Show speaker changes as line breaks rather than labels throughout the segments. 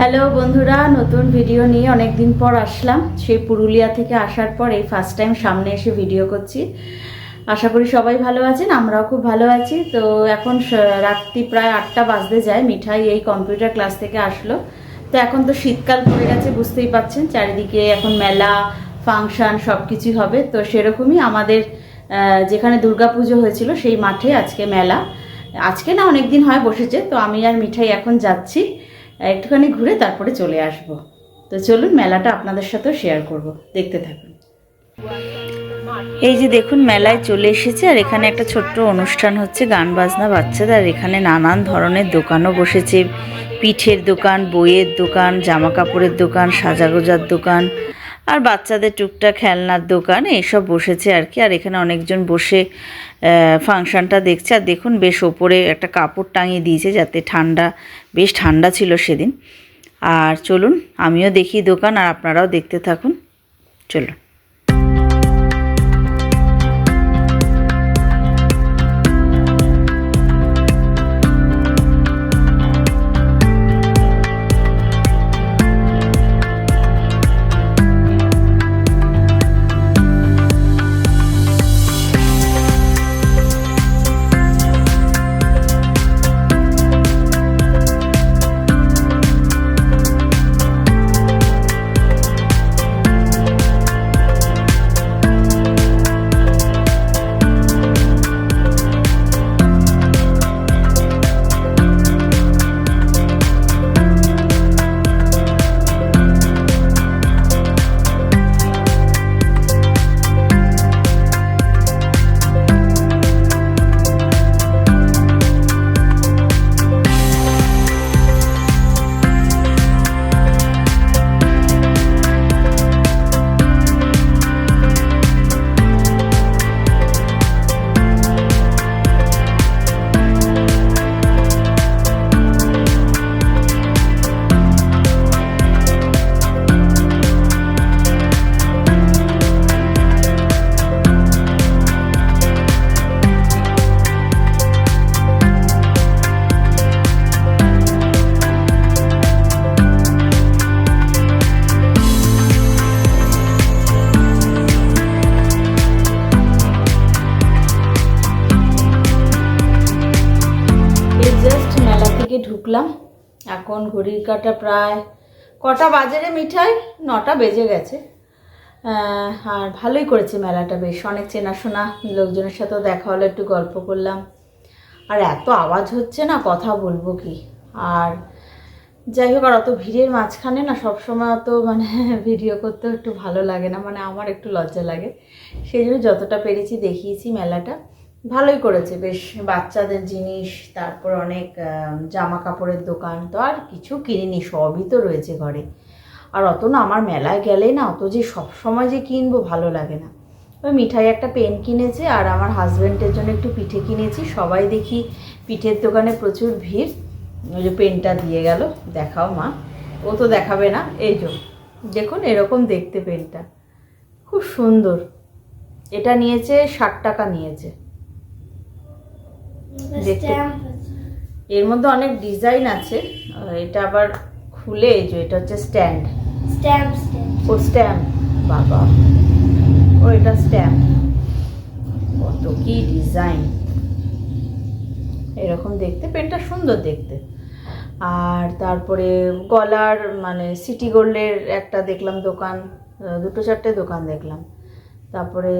Hello বন্ধুরা, নতুন video নিয়ে অনেক দিন পর আসলাম। সেই পুরুলিয়া থেকে আসার পর এই ফার্স্ট টাইম সামনে এসে ভিডিও করছি। আশা করি সবাই ভালো আছেন, আমরাও খুব ভালো আছি। তো এখন রাত্রি প্রায় আটটা বাজতে যায়, মিঠাই এই কম্পিউটার ক্লাস থেকে আসলো। তো এখন তো শীতকাল পড়ে গেছে, বুঝতেই পাচ্ছেন, চারিদিকে এখন মেলা ফাংশন সব কিছুই হবে। তো সেরকমই আমাদের যেখানে দুর্গাপুজো হয়েছিল, সেই মাঠে আজকে মেলা। আজকে না অনেক দিন হয় বসেছে, তো আমি আর মিঠাই এখন যাচ্ছি। একটুখানি ঘুরে তারপরে চলে আসব। তো চলুন, মেলাটা আপনাদের সাথেও শেয়ার করব। দেখতে থাকুন। এই যে দেখুন, মেলায় চলে এসেছে, আর এখানে একটা ছোট্ট অনুষ্ঠান হচ্ছে গান বাজনা বাচ্চাদের। আর এখানে নানান ধরনের দোকানও বসেছে। পিঠের দোকান, বইয়ের দোকান জামা কাপড়ের দোকান, সাজাগোজার দোকান। আর বাচ্চাদের টুকটাক খেলনার দোকান, এইসব বসেছে আর কি। আর এখানে অনেকজন বসে ফাংশনটা দেখছে। আর দেখুন, বেশ ওপরে একটা কাপড় টাঙিয়ে দিয়েছে যাতে ঠান্ডা, বেশ ঠান্ডা ছিল সেদিন। আর চলুন, আমিও দেখি দোকান আর আপনারাও দেখতে থাকুন। চলুন। থেকে ঢুকলাম। এখন ঘড়ির কাটা প্রায় কটা বাজারে মিঠাই, নটা বেজে গেছে। আর ভালোই করেছে মেলাটা বেশ, অনেক চেনাশোনা লোকজনের সাথেও দেখা হলো, একটু গল্প করলাম। আর এত আওয়াজ হচ্ছে না, কথা বলব কি? আর যাই হোক, আর অত ভিড়ের মাঝখানে না, সবসময় অত মানে ভিডিও করতেও একটু ভালো লাগে না মানে আমার একটু লজ্জা লাগে। সেই জন্য যতটা পেরেছি দেখিয়েছি মেলাটা। ভালোই করেছে। বেশ বাচ্চাদের জিনিস, তারপর অনেক জামা কাপড়ের দোকান তো আর কিছু কিনিনি, সবই তো রয়েছে ঘরে। আর অত না, আমার মেলায় গেলে না, অত যে সব সময় যে কিনবো ভালো লাগে না। ওই মিঠাই একটা পেন কিনেছে, আর আমার হাজব্যান্ডের জন্য একটু পিঠে কিনেছি। সবাই দেখি পিঠের দোকানে প্রচুর ভিড়। ওই যে পেনটা দিয়ে গেল, দেখাও মা। ও তো দেখাবে না, এই যে। দেখুন, এরকম দেখতে পেনটা। খুব সুন্দর। এটা নিয়েছে, ষাট টাকা নিয়েছে। দেখতে এর মধ্যে অনেক ডিজাইন আছে। এটা আবার খুলে এই যে এটা হচ্ছে স্ট্যান্ড
স্ট্যাম্প
ও স্ট্যাম্প বাবা। ও এটা স্ট্যাম্প কত কি ডিজাইন এরকম দেখতে পেনটা সুন্দর দেখতে। আর তারপরে গলার মানে সিটি গোল্ডের একটা দেখলাম দোকান দুটো চারটে দোকান দেখলাম। তারপরে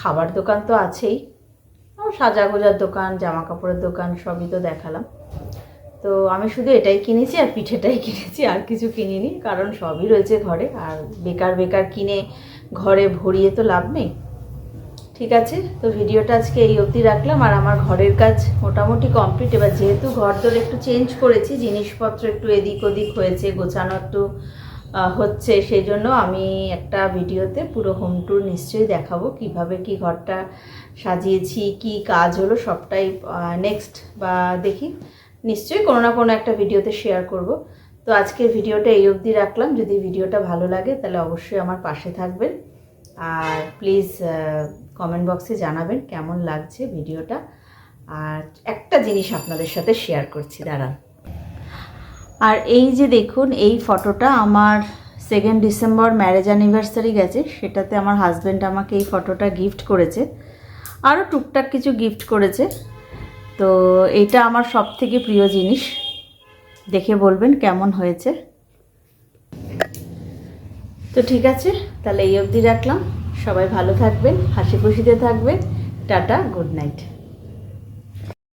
খাবার দোকান তো আছেই। সাজা গোজার দোকান জামা কাপড়ের দোকান, সবই তো দেখালাম। তো আমি শুধু এটাই কিনেছি আর পিঠেটাই কিনেছি, আর কিছু কিনিনি, কারণ সবই রয়েছে ঘরে। আর বেকার বেকার কিনে ঘরে ভরিয়ে তো লাভ নেই। ঠিক আছে, তো ভিডিওটা আজকে এই অবধি রাখলাম। আর আমার ঘরের কাজ মোটামুটি কমপ্লিট এবার যেহেতু ঘর দর একটু চেঞ্জ করেছি, জিনিসপত্র একটু এদিক ওদিক হয়েছে, গোছানো একটু হচ্ছে সেই জন্য আমি একটা ভিডিওতে পুরো হোম ট্যুর নিশ্চয়ই দেখাবো। কীভাবে কি ঘরটা সাজিয়েছি, কি কাজ হলো, সবটাই নেক্সট বা দেখি। নিশ্চয়ই কোনো না কোনো একটা ভিডিওতে শেয়ার করব। তো আজকের ভিডিওটা এই অবধি রাখলাম। যদি ভিডিওটা ভালো লাগে, তাহলে অবশ্যই আমার পাশে থাকবেন। আর প্লিজ কমেন্ট বক্সে জানাবেন কেমন লাগছে ভিডিওটা। আর একটা জিনিস আপনাদের সাথে শেয়ার করছি, দাঁড়ান। আর এই যে দেখুন, এই ফটোটা আমার সেকেন্ড ডিসেম্বর ম্যারেজ অ্যানিভার্সারি গেছে, সেটাতে আমার হাজব্যান্ড আমাকে এই ফটোটা গিফট করেছে। আরও টুকটাক কিছু গিফট করেছে। তো এটা আমার সব থেকে প্রিয় জিনিস। দেখে বলবেন কেমন হয়েছে। তো ঠিক আছে, তাহলে এই অবধি রাখলাম। সবাই ভালো থাকবেন, হাসি খুশিতে থাকবেন। Tata good night